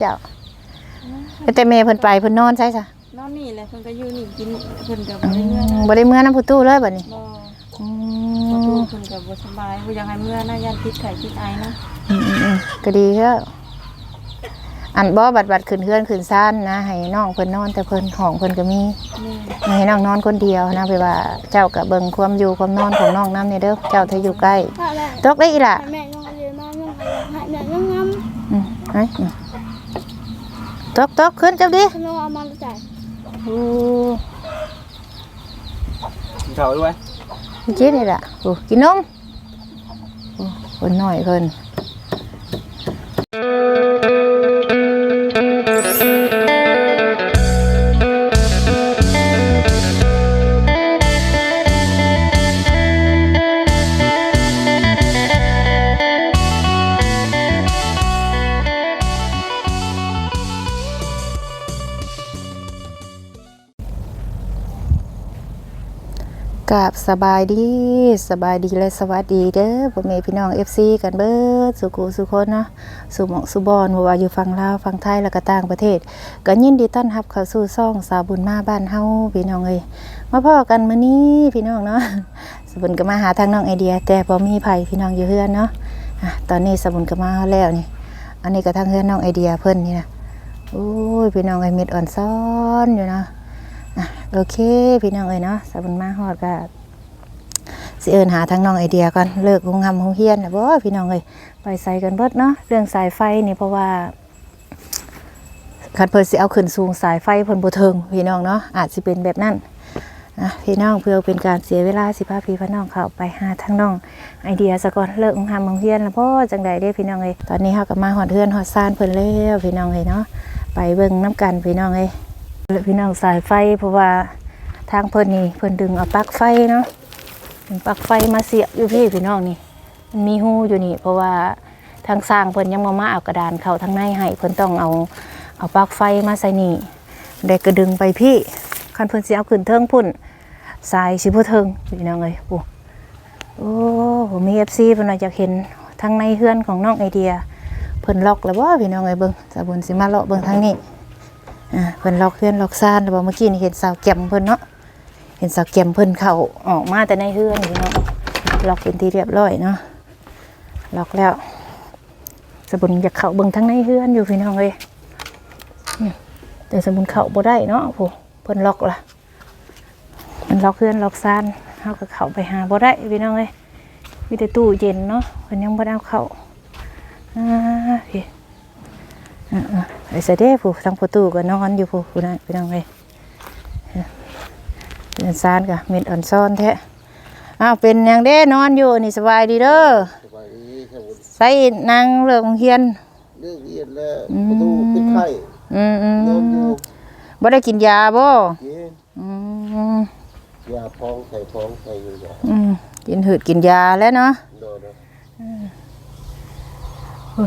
เจ้าแต่แม่เพิ่นไปเพิ่นนอนใช่ซะนอนนี่แหละเพิ่นก็อยู่นี่กินเพิ่นก็อืบ่ได้เมื่อนะมบ่ได้เมื่อน้ำผู้ตู้เลยบัดนี้บ่อืประตูมเพิ่นก็บ่สบายบ่อยากให้เมื่อนะยันติดไข้ติดไอนะอืมอืมก็ดีแล้วอันบ่บัดบัดขึ้นเฮือนขึ้นซ่านนะ ให้น้องเพิ่นนอนแต่เพิ่นห้องเพิ่นก็มี แม่ให้น้องนอนคนเดียวนะไปว่าเจ้าก็เบิ่งความอยู่ความนอนของน้องนํนี่เด้อเจ้าถ้าอยู่ใกล้ ถ้าแหละตกได้อีหล่ะให้แม่น้องเรียนมาน้องให้แม่น้องงอืมไปอืม ตกตกขึ้นจับดิำขนมเอามาจ่ายโอ้กินข้าวด้วยกินนี่ล่ะโอ้กินนมโอ้คนน้อยเพิ่น กับสบายดีสบายดีและสวัสดีเด้อพ่อแม่พี่น้อง FC กันเบิดสุขุสุคนเนาะสุหมองสุบอนว่าอยู่ฝั่งลาวฝั่งไทยแล้วก็ต่างประเทศก็ยินดีต้อนรับเข้าสู่ซ่องสาวบุญมาบ้านเฮาพี่น้องเอ้ยมาพ่อกันมื้อนี้พี่น้องเนาะสบุญก็มาหาทางน้องไอเดีย แต่บ่มีไผพี่น้องอยู่เฮือนเนาะอะตอนนี้สบุญก็มาแล้วนี่ อันนี้ก็ทางเฮือนน้องไอเดียเพิ่นนี่นะโอ้ยพี่น้องไอเม็ดอ่อนซ้อนอยู่เนาะ โอเค พี่น้องเอ้ยเนาะสบุญมาฮอดก็สิเอินหาทางน้องไอเดียก่อนเลิกงงำหงเฮียนนะบ่พี่น้องเอ้ยไปใส่กันเบิดเนาะเรื่องสายไฟนี่เพราะว่าคันเพิ่นสิเอาขึ้นสูงสายไฟเพิ่นบ่ถึงพี่น้องเนาะอาจสิเป็นแบบนั้นอะพี่น้องเพื่อเป็นการเสียเวลาสิพาพี่พี่น้องเข้าไปหาทางน้องไอเดียซะก่อนเลิกงงำหงเฮียนแล้วบ่จังใดเด้พี่น้องเอ้ยตอนนี้เฮาก็มาฮอดเฮือนฮอดซ่านเพิ่นแล้วพี่น้องเอ้ยเนาะไปเบิ่งน้กันพี่น้องเอ้ย พี่น้องสายไฟเพราะว่าทางเพิ่นนี่เพิ่นดึงเอาปลั๊กไฟเนาะเป็นปลั๊กไฟมาเสียบอยู่พี่พี่น้องนี่ มันมีหูอยู่นี่ เพราะว่าทางสร้างเพิ่นยังบ่มาเอากระดานเข้าทางในให้เพิ่นต้องเอาเอาปลั๊กไฟมาใส่นี่ได้ก็ดึงไปพี่คันเพิ่นสิเอาขึ้นเทิงพุ่นสายสิบ่เทิงพี่น้องเอ้ยโอ้โอ้ผมมี FC เพิ่นว่าอยากเห็นทางในเฮือนของน้องไอเดีย เพิ่นล็อกแล้วบ่พี่น้องเอ้ยเบิ่งสาบุญสิมาเลาะเบิ่งทางนี้ อ่าเพิ่นล็อกเพื่อนล็อกซ่านแล้วบ่เมื่อกี้นี่เห็นสาวแกมเพิ่นเนาะเห็นสาวแกมเพิ่นเข้าออกมาแต่ในเฮือนพี่เนาะล็อกเป็นที่เรียบร้อยเนาะล็อกแล้วสบุญอยากเข้าเบิ่งทั้งในเฮือนอยู่พี่น้องเอ้ยแต่สบุญเข้าบ่ได้เนาะผู้เพิ่นล็อกล่ะมันล็อกเฮือนล็อกซ่านเฮาก็เข้าไปหาบ่ได้พี่น้องเอ้ยมีแต่ตู้เย็นเนาะเพิ่นยังบ่ได้เอาเข้าอ่าพี่อ่า ไปเสยเด็จผู้ทางประตูก็นอนอยู่ผู้ผู้นั้นไปนั่งไปเป็นซานกะเม็ดอ่อนซ้อนแท้อ้าวเป็นหยังเด้นอนอยู่นี่สบายดีเด้อสบายดีครับผมใส่นางเลิกโรงเฮียนเรื่องเรียนแล้วประตูปิดไข่อืมอืนอนอยู่มบ่ได้กินยาบ่กินอืมยาท้องใส่ท้องใส่อยู่ยาอืมกินหืดกินยาแล้วเนาะโด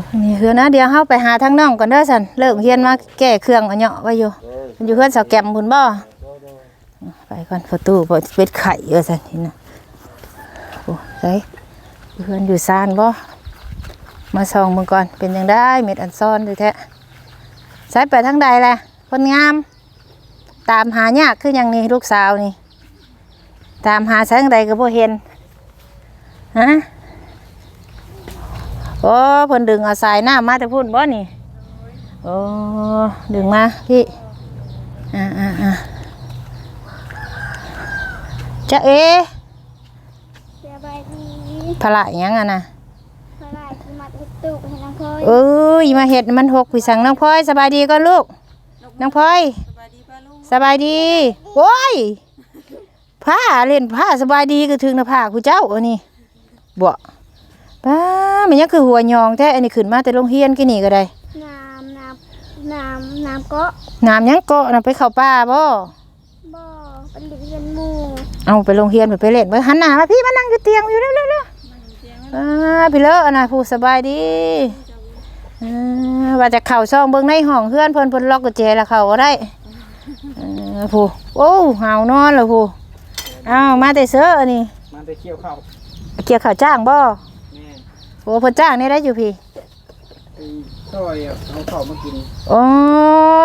นนะโอ้ยนี่คือนะเดี๋ยวเฮาไปหาทางน้องก่อนเด้อสันเลิกเฮียนมาแก้เครื่องเอาเหาะไว้อยู่โดนมันอยู่เพื่อนสาวแกมพุ่นบ่โดนโดนไปก่อนประตูบ่เป็ดไข่ว่าซั่นนี่นะโอ้ไสเพื่อนอยู่ซานบ่มาส่องมึงก่อนเป็นยังได้เม็ดอันซ่อนอยู่แท้ใส่ไปทางใดล่ะคนงาม ตามหายากคือหยังนี่ลูกสาวนี่ ตามหาใส่ทางใดก็บ่เห็นฮะ โอ้เพิ่นดึงเอาสายน้ำมาแต่พุ่นบ่นี่โอ้ดึงมาพี่อ่าอ่าอ่าจะเอสบายดีพละอิหยังอะนะเท่าไหร่ที่มาตุกตุกให้น้องพลอยเอ้ยมาเห็ดมันหกพี่สั่งน้องพลอยสบายดีก่อนลูกน้องพลอยสบายดีป้าลุงสบายดีโอ้ยผ้าเล่นผ้าสบายดีก็ถึงหน้าผากผู้เจ้าอันนี้บ่ ป้ามันยังคือหัวยองแท้อันนี้ขึ้นมาแต่โรงเรียนกี่นี่ก็ได้ น้ำน้ำน้ำน้ำเก็น้ำยังเกาะน่ะไปเข้าป่าบ่บ่เป็นเรียนหมู่เอาไปโรงเรียนไปไปเล่นไปหันหน้ามาพี่มานั่งอยู่เตียงอยู่เร็วๆๆอ่าพี่เลอะอันน่ะผู้สบายดีอ่าว่าจะเข่าช่องเบิ่งในห้องเพื่อนเพิ่นเพิ่นล็อกกุญแจแล้วเข้าบ่ได้เออผู้โอ้หาวนอนแล้วผู้อ้าวมาแต่เสื้ออันนี้ มันไปเคี่ยวข้าวเกี่ยวข้าวจ้างบ่แม่ โอ้เพิ่นจ้างนี่ได้อยู่พี่ไปซอยเอาข้าวมากินอ๋อ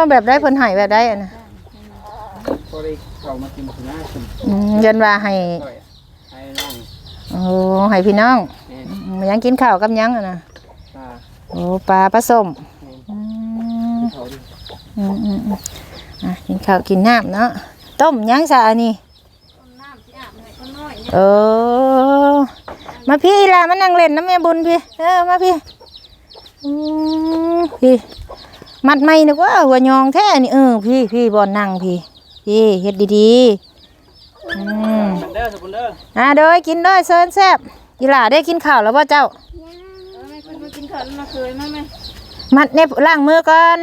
แบบได้เพิ่นให้แบบได้อะนะพอได้ข้าวมากินถึงหน้ากินอืมเงินว่าให้ซอยไอ้น้องโอ้ให้พี่น้องแม่นอืมยังกินข้าวกับหยังอะนะตาโอ้ปลาปลาส้มแม่นอืมเขาดิอืมอืมอืมอะกินข้าวกินน้ำเนาะต้มหยังซะอันนี้ น้ำที่อาบให้ก็น้อยเออ มาพี่ล่ะมานั่งเล่นน้ำแม่บุญพี่ เออมาพี่อืมพี่ มัดไม่นึกว่าหัวยองแท้นี่เออพี่พี่บอลนั่งพี่ พี่เฮ็ดดีๆอืมสปุนเดอร์สปุนเดอร์อะเด้อกินเด้อเซินแซ่บยีหล่าได้กินข้าวแล้วบ่เจ้าเออแม่คุณมากินข้าวแล้วมาเคยไหมแม่มัดเนบล้างมือก่อน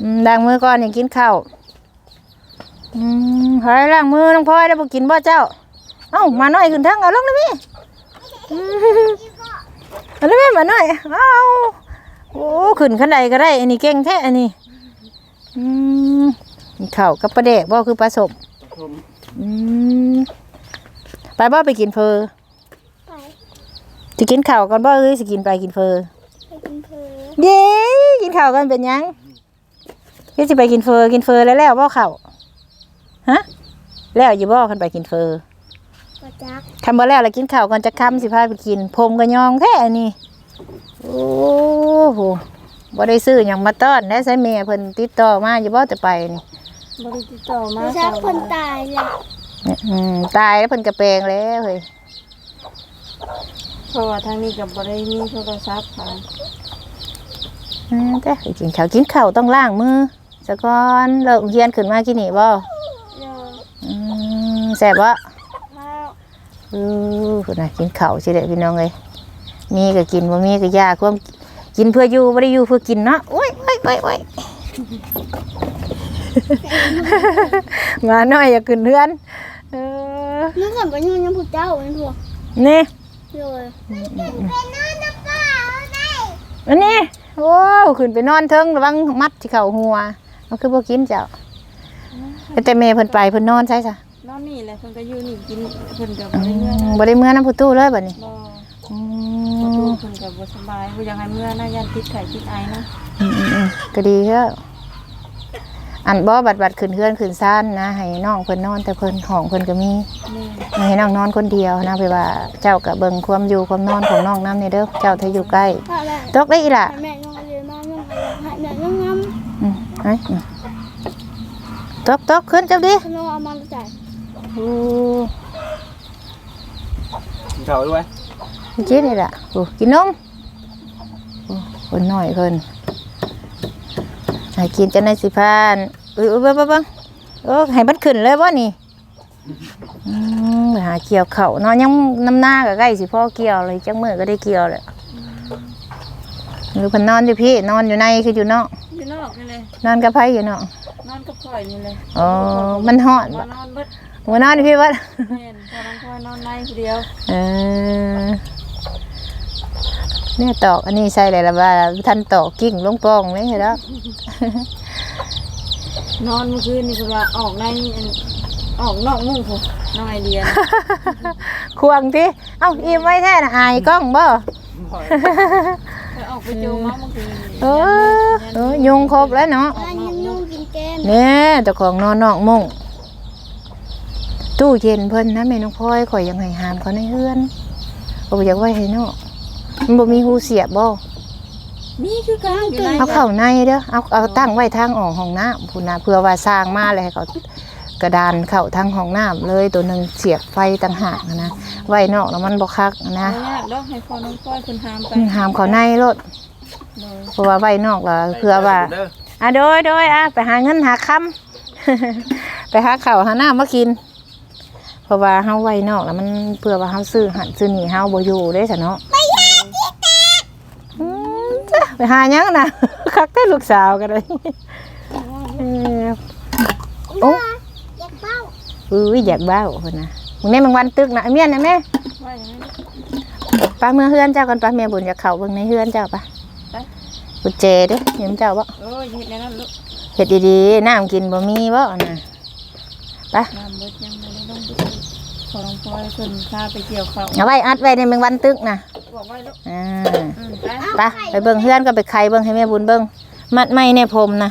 อืมล้างมือก่อนอย่ากินข้าวอืมขอให้ล้างมือน้องพลอยได้บ่กินบ่เจ้า เอ้ามาหน่อยขึ้นทางเอาลงเลยพี่เอาเลยแม่มาหน่อยเอ้าโอ้ขึ้นขันใดก็ได้ อันนี้เก่งแท้อันนี้อืมนี่ากับปลาแดกบ่คือปลาสมอืมไปบ่ไปกินเพอไปจะกินข้าวก่อนบ่เอ้ยสิกินไปกินเพอไปกินเพลเย้กินข้าวกันเป็นยังพี่สิไปกินเฟอกินเฟอแล้วแล้วบ่เข้าฮะแล้วอยู่บ่คันไปกินเฟอระ จักคำบ่แล้วแล้วกินข้าวก่อนจะค่ำสิพาไปกิน ผมก็ยองแท้อันนี้ โอ้โหบ่ได้ซื้อหยังมาต้อนได้ใส่แม่เพิ่นติดต่อมาอยู่บ่จะไปนี่บริติดต่อกมาระจักคนตายแหละเนี่ยอืมตายแล้วเพิ่นกระแปลงแล้วเฮ้ยเพราะว่าทางนี้กับบริมีโทรศัพท์ค่ะอืมแต่ไปกินข้าวกินข้าวต้องล้างมือซะก่อนเลิกเรียนขึ้นมากินนี่บ่เดี๋ยวอืมแซ่บบ่ข้าวเออคุณน่ะกินข้าวสิเด้อพี่น้องเอ้ยมีก็กินบ่มีก็ยาความกินเพื่ออยู่บ่ได้อยู่เพื่อกินเนาะโอ้ยโอ้ยโอ้ยโอ้ยมาหน่อยอย่าขึ้นเรือนเออนึกก่อนไปนู่นยังผู้เจ้าเป็นพวกนี่เลยอันนี้โอ้ขึ้นไปนอนเทิงระวังมัดที่เข้าหัวมันคือบ่กินเจ้าแต่แม่เพิ่นไปเพิ่นนอนใช่ซะ นอนนี่แหละเพิ่นก็อยู่นี่กินเพิ่นกับบอืริเมื่อมนะบ่ได้เมื่อน้ำผู้ตู้เลยบัดนี้บ่อืประตูมเพิ่นกับบ่สบายบ่อยากให้เมื่อนะยันติดไข้ติดไอนะอืมอืมอืมก็ดีเด้ออันบ่บัดบัดขึ้นเฮือนขึ้นซ่านนะ ให้น้องเพิ่นนอนแต่เพิ่นห้องเพิ่นก็มี แม่ไม่ให้น้องนอนคนเดียวนะไปว่าเจ้าก็เบิ่งความอยู่ความนอนของน้องนำนี่เด้อเจ้าถ้าอยู่ใกล้พ่อแม่ตกได้อีหล่ะให้แม่น้องเรียนมาน้องให้แม่น้องงอืมเอ้ยอืมตกตกขึ้นจับดิำขนมเอามาจ่าย โอ้กินข้าวด้วยกินนี่ล่ะโอ้กินนมโอ้คนน้อยเพิ่นให้กินจังได๋สิพานเอ้ยเอ้ยเบิ่งเบิ่งเบิ่งเออให้มันขึ้นเลยบ่นี่อืมไปหาเกี่ยวข้าวเนาะยังน้ำหน้าก็ใกล้สิพอเกี่ยวเลยจังมื้อก็ได้เกี่ยวแหละหรือเพิ่นนอนอยู่พี่นอนอยู่ในคืออยู่นอกอยู่นอกนี่เลยนอนกับไผอยู่นอกนอนกับข่อยนี่เลยอ๋อมันฮ้อนว่านอนเบิด หัวนอนอยู่พี่วัดแม่นพอน้องพ่อยนอนในผู้เดียวเออเนี่ยตอกอันนี้ใช่เลยละว่าท่านตอกกิ่งลงปองเลยเห็นแล้วนอนเมื่อคืนนี่เพิ่นว่าออกในอันออกนอกมุ้งพุ่นน้องไอเดียนะควงที่เอ้าอิ่มไว้แท้นะอายกล้องบ่ไปออกไปจูงมาเมื่อคืนเออเออยุงครบแล้วเนาะอันยังนุ่งกินแกมเนี่ยเจ้าของนอนนอกมุ้ง ตู้เย็นเพิ่นนะแม่น้องพลอยข่อยยังให้หามเขาในเฮือนบ่อยากไว้ให้นอกมันบ่มีหูเสียบบ่มีคือกันอยู่ในเอาเข้าในเด้อเอาเอาตั้งไว้ทางออกห้องน้ำพุ่นนะเพื่อว่าสร้างมาเลยให้เขากระดานเข้าทางห้องน้ำเลยตัวหนึ่งเสียบไฟต่างหากนะไว้นอกแล้วมันบ่คักนะบ่ยากดอกให้พ่อน้องพ่อยเพิ่นหามไปอืมหามเขาในรถเลยเพราะว่าไว้นอกแล้วเพื่อว่าเด้ออะโดยโดยอะไปหาเงินหาคำไปหาข้าวหาน้ำมากิน เพราะว่าเฮาไว้นอกแล้วมันเพื่อว่าเฮาซื้อหันซื้อนี่เฮาบ่อยู่เด้ซะเนาะอืมจ้ะไปหาหยังนะคักแต่ลูกสาวกันเลยเออโอ้อยากเป้าอุ้ยอยากบ้าคนนะมึงเนี่ยมึงวันตึกนะไอ้เมียนนะแม่ว่าอย่างนั้นปลาเมื่อเฮือนเจ้ากันปลาเมียบุญอยากเข่าเบิ่งในเฮือนเจ้าปะไปกุญแจเด้อเห็นเจ้าบ่โอ้ยเฮ็ดแนวนั้นลูกเฮ็ดดีๆน้ำกินบ่มีบ่นะน้ำเบิดยังบ่ ได้ลงไปซื้อขของน้องพลอยเพิ่นพาไปเกี่ยวข้าวเอาไว้อัดไว้ในเมืองวันตึกนะบอกไว้ลูกอ่าอืมไปไปไปเบิ่งเพื่อนก็ไปไข่เบิ่งให้แม่บุญเบิ่งมัดไม่ในผมนะ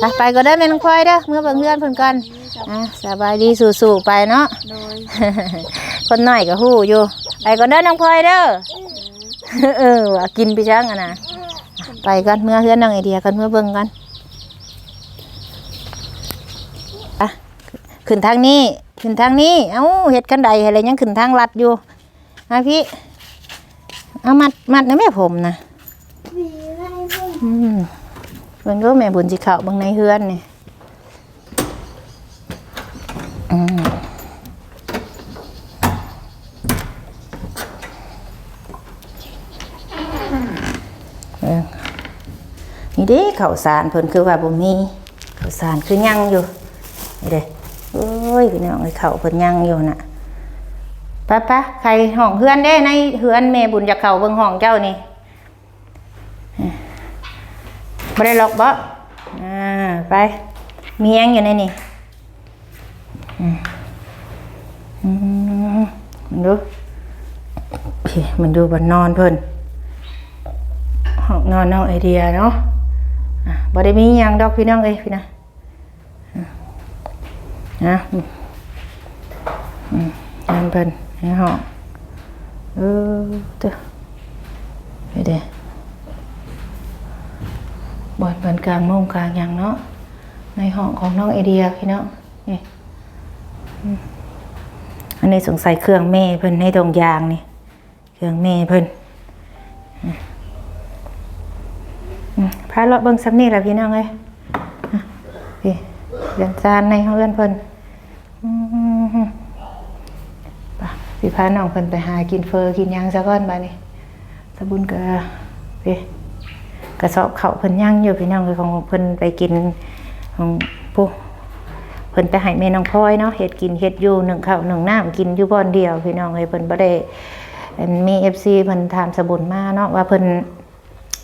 ไปไปก็ได้แม่น้องพลอยเด้อเมื่อเบิ่งเพื่อนเพิ่นกันอะสบายดีสู่ๆไปเนาะ โดย คนน้อยก็ฮู้อยู่ไปก่อนเด้อน้องพลอยเด้อเออว่ากินไปจังอะนะไปกันเมื่อเพื่อนน้องไอเดียกันเมื่อเบิ่งกันอะขึ้นทางนี้ ขึ้นทางนี้ เอ้าเฮ็ดกันใดอะไรยังขึ้นทางลัดอยู่มาพี่เอามัดมัดนะแม่ผมนะวีไรเพิ่งอืมเบิ่งดูแม่บุญสิเข้าเบิ่งในเฮือนนี่อืมเบิ่งนี่เด้ข้าวสารเพิ่นคือว่าบ่มีข้าวสารคือยังอยู่นี่เด้โอ้ ยพี่น้องไอ้ข้าเพิ่นยังอยู่น่ะไปะปะใครห้องเฮือนเด้ในเฮือนแม่บุญจะเขาเบิ่งห้องเจ้านี่ไม่ได้ล็อกบ่อ่าไป มียังอยู่ในนี่อืมอืมมันดูโอเคมันดูบนนอนเพิ่นห้องนอนน้องไอเดียเนาะบ่ได้มียังดอกพี่น้องเอ้ยพี่นะอะ นะอืมอืมนเพิ่นในห้องเออเด้อไปเด้บอนเปินกลางโมงกลางหยังเนาะในห้องของน้องไอเดียพี่เน้องนี่อันนี้สงสัยเครื่องเมย์เพิ่นในตรงยางนี่ เครื่องเมย์เพิ่นพาเลาะเบิ่งซ้ำนี่แหละพี่น้องเอ้ยพี่เรียนจานในห้องเรือนเพิ่นอืม ไปพี่พาน้องเพิ่นไปหากินเฟอกินยังซะก่อนบัดนี้ตะบุญก็พี่กระสอบเขาเพิ่นย่างอยู่พี่น้องคือของเพิ่นไปกินของผู้เพิ่นไปให้แม่น้องพลอยเนาะเฮ็ดกินเฮ็ดอยู่หนึ่งข้าวหนึ่งน้ำกินอยู่บ่อนเดียว พี่น้องเอ้ยเพิ่นบ่ได้อันมี FC เพิ่นถามสะบุญมาเนาะว่าเพิ่น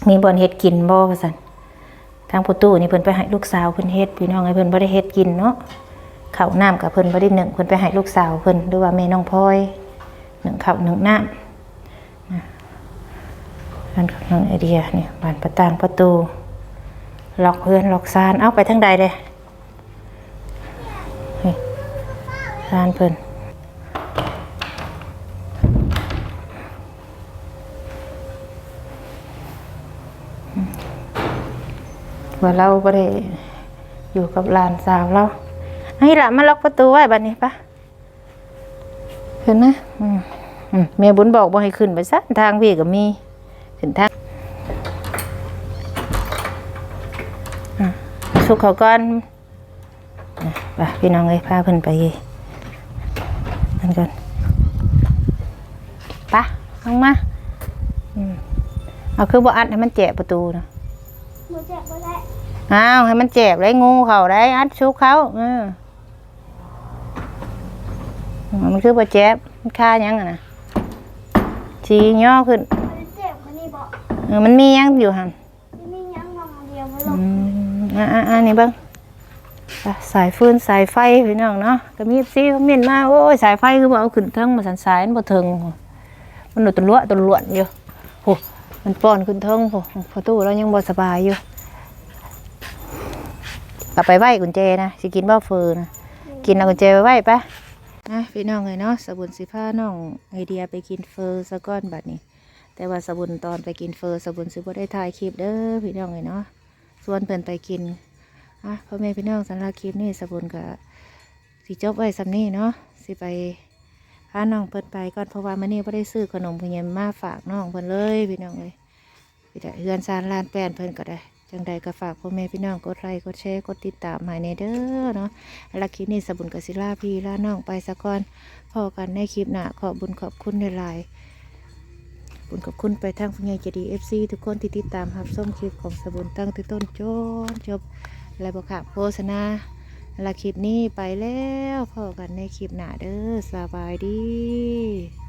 มีบ่อนเฮ็ดกินบ่ว่าซั่นทางประตูนี่เพิ่นไปให้ลูกสาวเพิ่นเฮ็ดพี่น้องเอ้ยเพิ่นบ่ได้เฮ็ดกินเนาะข้าวน้ำกับเพิ่นบ่ได้หนึ่งเพิ่นไปให้ลูกสาวเพิ่นหรือว่าแม่น้องพลอย หนึ่งข้าวหนึ่งน้ำบ้านของน้องไอเดียเนี่ยบานประตางประตูล็อกเพื่อนล็อกซานเอาไปทั้งใดเลยนี่ซานเพิ่นอืมว่าเราไ่ได้อยู่กับหลานสาวเราให้หละมาล็อกประตูไว้บัดนี้ปะเห็นไหมอืม แม่บุญบอกบ่ให้ขึ้นไปซะทางพี่ก็มีขึ้นทางอะสุกเขาก่อนอะไปพี่น้องเอ้ยพาเพิ่นไปนั่นก่อนไปะลงมาอืมเอาคือบ่อัดให้มันแจกประตูนะหมูแจกก็ได้อ้าวให้มันแจกได้งูเขาได้อัดชุกเขาเออมันคือบ่แจ๊บมันค่าหยังอะนะ ชี้ย่อขึ้นมันเจ็บคนนี้บอกเออมันมีหยังอยู่หันที่มียังมองเดียวมาลอืงมอ่าอ่านี่เบิ้งอะสายฟืนสายไฟพี่น้องเนาะก็มีซีเขาเมียนมาโอ้ยสายไฟคือบ่เอาขึ้นเทิงมาสันสายมันบ่เทิงมันหนุตลวตลวนอยู่โหมันป้อนขึ้นเทิงโหพอตู้เรายังบ่สบายอยู่เอาไปไหว้กุญแจนะสิกินบ่เฟอนะกินเอากุญแจไปไหว้ปะ นะพี่น้องเลยเนาะสบุนสิพาน้องไอเดียไปกินเฟอซะก่อนบัดนี้ แต่ว่าสบุนตอนไปกินเฟอร์สบุนสิบ่ได้ถ่ายคลิปเด้อพี่น้องเลยเนาะส่วนเพิ่นไปกินอะพ่อแม่พี่น้องสำหรับคลิปนี้สบุญกับสิจบไว้สำนี้เนาะสิไปพาน้องเพิ่นไปก่อนเพราะว่ามื้อนี้บ่ได้ซื้อขนมเพิ่นยังมาฝากน้องเพิ่นเลยพี่น้องเลยพี่ได้เฮือนซานลานแป้นเพิ่นก็ได้ จังใดก็ฝากพ่อแม่พี่น้องกดไลค์กดแชร์กดติดตามให้ในเด้อเนาะล้วคลิปนี้สบุญกศิลาพี่ลาน้องไปซะก่อนพอกันในคลิปหน้าขอบบุญขอบคุณในหลายบุญขอบคุณไปทางผู้ใหญ่ใจดีเอฟซีทุกคนที่ติดตามรับชมคลิปของสบุญตั้งแต่ต้นจนจบและบอกค่ะโฆษณาละคลิปนี้ไปแล้วพอกันในคลิปหน้าเด้อสบายดี